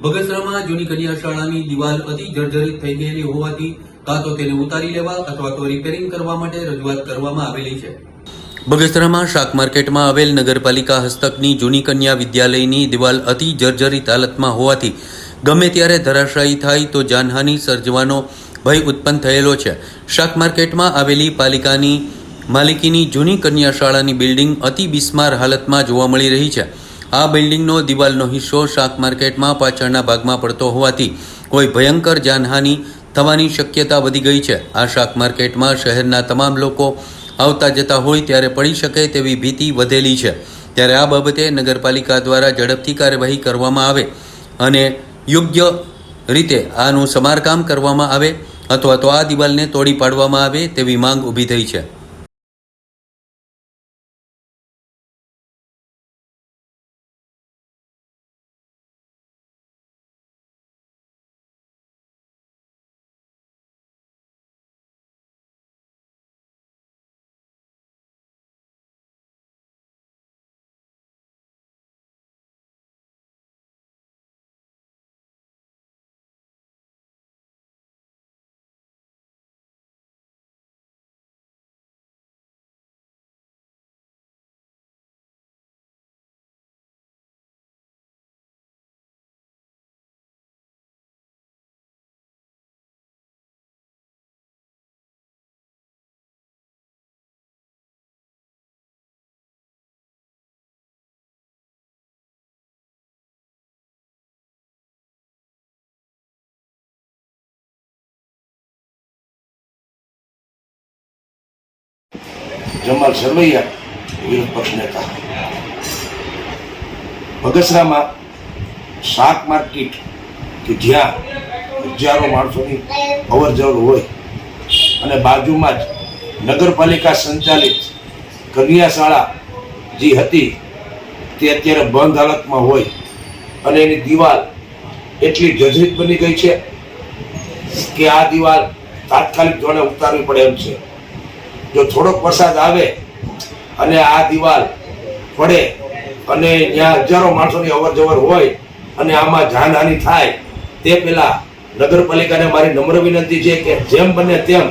બગસરામાં જૂની કન્યા શાળાની દિવાલ અતિ જર્જરિત થઈ ગયેલી હોવાથી કાં તો તેને ઉતારી લેવા અથવા તો રિપેરિંગ કરવા માટે રજૂઆત કરવામાં આવેલી છે. બગસરામાં શાક માર્કેટમાં આવેલ નગરપાલિકા હસ્તકની જૂની કન્યા વિદ્યાલયની દિવાલ અતિ જર્જરિત હાલતમાં હોવાથી ગમે ત્યારે ધરાશાયી થાય તો જાનહાનિ સર્જવાનો ભય ઉત્પન્ન થયેલો છે. શાક માર્કેટમાં આવેલી પાલિકાની માલિકીની જૂની કન્યા શાળાની બિલ્ડિંગ અતિ બિસ્માર હાલતમાં જોવા મળી રહી છે. આ બિલ્ડિંગનો દિવાલનો હિસ્સો શાક માર્કેટમાં પાછળના ભાગમાં પડતો હોવાથી કોઈ ભયંકર જાનહાનિ થવાની શક્યતા વધી ગઈ છે. આ શાક માર્કેટમાં શહેરના તમામ લોકો આવતા જતા હોય ત્યારે પડી શકે તેવી ભીતિ વધેલી છે. ત્યારે આ બાબતે નગરપાલિકા દ્વારા ઝડપથી કાર્યવાહી કરવામાં આવે અને યોગ્ય રીતે આનું સમારકામ કરવામાં આવે અથવા તો આ દિવાલને તોડી પાડવામાં આવે તેવી માંગ ઊભી થઈ છે. જમાલ સરવૈયા વિરોધ પક્ષ નેતા. બગસરામાં શાક માર્કેટ કે જ્યાં હજારો માણસોની અવર જવર હોય અને બાજુમાં જ નગરપાલિકા સંચાલિત કન્યા શાળા જે હતી, તે અત્યારે બંધ હાલતમાં હોય અને એની દિવાલ એટલી જર્જરિત બની ગઈ છે કે આ દિવાલ તાત્કાલિક ધોરણે ઉતારવી પડે એમ છે. જો થોડોક વરસાદ આવે અને આ દિવાલ પડે અને ત્યાં હજારો માણસોની અવર જવર હોય અને આમાં જાનહાનિ થાય, તે પહેલાં નગરપાલિકાને મારી નમ્ર વિનંતી છે કે જેમ બને તેમ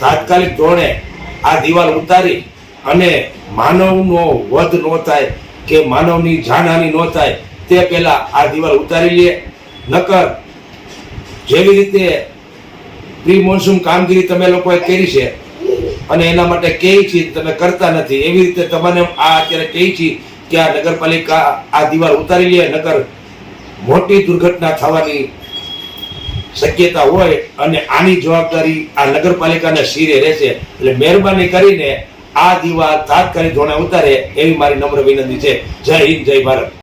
તાત્કાલિક ધોરણે આ દિવાલ ઉતારી અને માનવનો વધ ન થાય કે માનવની જાનહાનિ ન થાય, તે પહેલાં આ દિવાલ ઉતારી લે. નકર જેવી રીતે પ્રી મોન્સૂન કામગીરી તમે લોકોએ કરી છે અને એના માટે કઈ છે તમે કરતા નથી. એવી રીતે તમને આ અત્યારે કહે છે કે આ નગરપાલિકા આ દિવાલ ઉતારી લે નગર મોટી દુર્ઘટના થવાની શક્યતા હોય અને આની જવાબદારી આ નગરપાલિકાના શિરે રહેશે. એટલે મહેરબાની કરીને આ દિવાલ તાત્કાલિક ધોરણે ઉતારે એવી મારી નમ્ર વિનંતી છે. જય હિન્દ, જય ભારત.